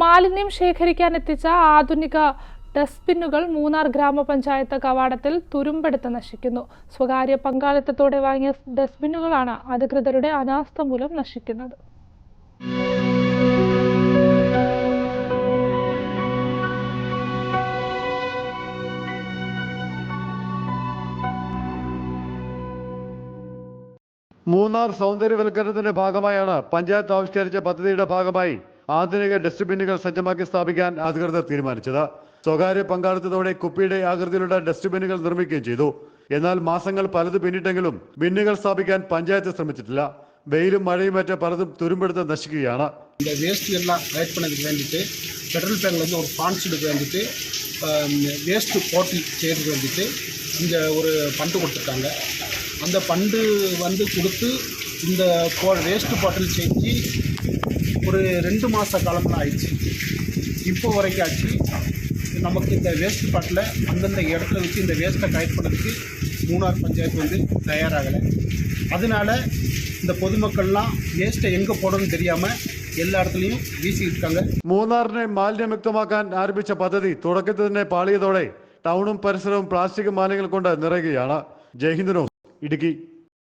മാലിന്യം ശേഖരിക്കാൻ എത്തിച്ച ആധുനിക ഡസ്റ്റ്ബിന്നുകൾ മൂന്നാർ ഗ്രാമപഞ്ചായത്ത് കവാടത്തിൽ തുരുമ്പെടുത്ത് നശിക്കുന്നു. സ്വകാര്യ പങ്കാളിത്തത്തോടെ വാങ്ങിയ ഡസ്റ്റ്ബിന്നുകളാണ് അധികൃതരുടെ അനാസ്ഥ മൂലം നശിക്കുന്നത്. മൂന്നാർ സൗന്ദര്യവൽക്കരണത്തിന്റെ ഭാഗമായാണ് പഞ്ചായത്ത് ആവിഷ്കരിച്ച പദ്ധതിയുടെ ഭാഗമായി ആധുനിക ഡസ്റ്റ്ബിന്നുകൾ സജ്ജമാക്കി സ്ഥാപിക്കാൻ അധികൃതർ തീരുമാനിച്ചത് സ്വകാര്യ പങ്കാളിത്തത്തോടെ കുപ്പിയുടെ ആകൃതിയിലുള്ള ഡസ്റ്റ്ബിന്നുകൾ നിർമ്മിക്കുകയും ചെയ്തു എന്നാൽ മാസങ്ങൾ പലത് പിന്നിട്ടെങ്കിലും ബിന്നുകൾ സ്ഥാപിക്കാൻ പഞ്ചായത്ത് ശ്രമിച്ചിട്ടില്ല വെയിലും മഴയും മറ്റ് പലതും തുരുമ്പെടുത്ത് നശിക്കുകയാണ് இந்த வேஸ்ட் எல்லாம் கலெக்ட் பண்ணதுக்கு வேண்டிட்டு பெட்ரோல் டேங்க்லேருந்து ஒரு ஸ்பான்சருக்கு வேண்டிட்டு வேஸ்ட்டு போட்டி செய்யறதுக்கு வேண்டிட்டு இங்கே ஒரு ஃபண்டு கொடுத்துருக்காங்க அந்த ஃபண்டு வந்து கொடுத்து இந்த போ வேஸ்ட்டு பாட்டில் செஞ்சு ஒரு ரெண்டு மாத காலம்லாம் ஆயிடுச்சு இப்போ வரைக்கும் ஆச்சு நமக்கு இந்த வேஸ்ட் பாட்டில் அந்தந்த இடத்துல வச்சு இந்த வேஸ்ட்டை கலெக்ட் பண்ணுறதுக்கு மூணார் பஞ்சாயத்து வந்து தயாராகலை அதனால இந்த பொதுமக்கள்லாம் வேஸ்ட்டை எங்கே போடணும்னு தெரியாமல் எல்லா இடத்துலையும் வீசிட்டு இருக்காங்க മൂന്നാറിനെ മാലിന്യമുക്തമാക്കാൻ ആരംഭിച്ച പദ്ധതി തുടക്കത്തിൽ തന്നെ പാളിയതോടെ ടൗണും പരിസരവും പ്ലാസ്റ്റിക് മാലിന്യങ്ങൾ കൊണ്ട് നിറയുകയാണ് ജയ്ഹിന്ദ് ന്യൂസ് ഇടുക്കി